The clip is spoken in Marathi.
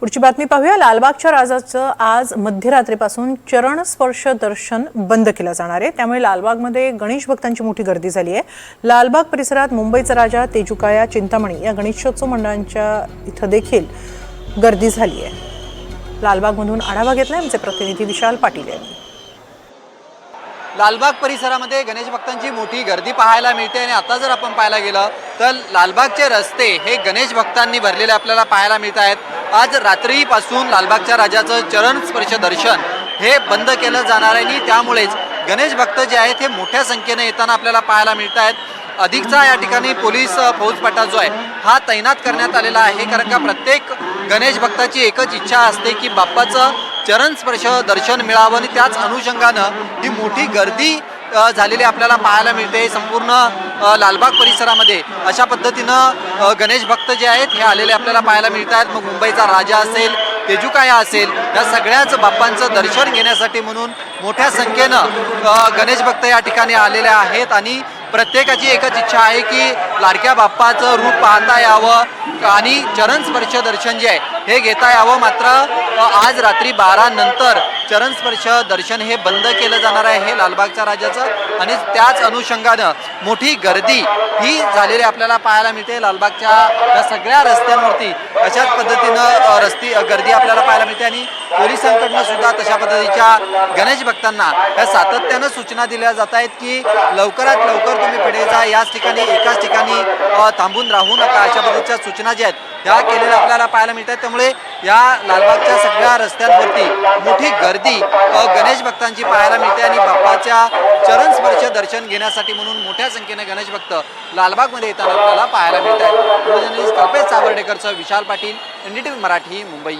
पुढची बातमी पाहूया. लालबागच्या राजाचं आज मध्यरात्रीपासून चरण स्पर्श दर्शन बंद केलं जाणार आहे. त्यामुळे लालबागमध्ये गणेश भक्तांची मोठी गर्दी झाली आहे. लालबाग परिसरात मुंबईचा राजा तेजुकाया चिंतामणी या गणेशोत्सव मंडळांच्या इथं देखील गर्दी झाली आहे. लालबागमधून आढावा घेतला आमचे प्रतिनिधी विशाल पाटील यांनी. लालबाग परिसरामध्ये गणेश भक्तांची मोठी गर्दी पाहायला मिळते आणि आता जर आपण पाहायला गेलं तर लालबागचे रस्ते हे गणेश भक्तांनी भरलेले आपल्याला पाहायला मिळत आहेत. आज रात्रीपासून लालबागच्या राजाचं चरण स्पर्श दर्शन हे बंद केलं जाणार आहे आणि त्यामुळेच गणेश भक्त जे आहेत हे मोठ्या संख्येने येताना आपल्याला पाहायला मिळत आहेत अधिकचा या ठिकाणी पोलीस अ, फौजफाटा जो आहे हा तैनात करण्यात आलेला आहे. कारण का प्रत्येक गणेश भक्ताची एकच इच्छा असते की बाप्पाचं चरण स्पर्श दर्शन मिळावं आणि त्याच अनुषंगानं ही मोठी गर्दी झालेले आपल्याला पाहायला मिळते. संपूर्ण लालबाग परिसरामध्ये अशा पद्धतीनं गणेश भक्त जे आहेत हे आलेले आपल्याला पाहायला मिळत आहेत मग मुंबईचा राजा असेल तेजुकाया असेल या सगळ्याच बाप्पांचं दर्शन घेण्यासाठी म्हणून मोठ्या संख्येनं गणेश भक्त या ठिकाणी आलेले आहेत. आणि प्रत्येकाची एकच इच्छा आहे की लाडक्या बाप्पाचं रूप पाहता यावं आणि चरण स्पर्श दर्शन जे आहे हे घेता यावं. मात्र आज रात्री बारा नंतर चरणस्पर्श दर्शन हे बंद केलं जाणार आहे हे लालबागच्या राजाचं. आणि त्याच अनुषंगानं मोठी गर्दी ही झालेली आपल्याला पाहायला मिळते. लालबागच्या या सगळ्या रस्त्यांवरती अशाच पद्धतीनं रस्ती गर्दी आपल्याला पाहायला मिळते. आणि पोलिसांकडनं सुद्धा तशा पद्धतीच्या गणेश भक्तांना या सातत्यानं सूचना दिल्या जात आहेत की लवकरात लवकर तुम्ही पुढे जा. याच ठिकाणी एकाच ठिकाणी थांबून राहू नका. अशा पद्धतीच्या सूचना ज्या आहेत त्या केलेल्या आपल्याला पाहायला मिळतात. त्यामुळे या लालबागच्या सगळ्या रस्त्यांवरती मोठी गर्दी गणेश भक्तांची पाहायला मिळते आणि बाप्पाच्या चरण स्पर्श दर्शन घेण्यासाठी म्हणून मोठ्या संख्येने गणेश भक्त लालबागमध्ये येताना आपल्याला पाहायला मिळत आहेत कल्पेश सावर्डेकरचं विशाल पाटील एनडीटीव्ही मराठी मुंबई.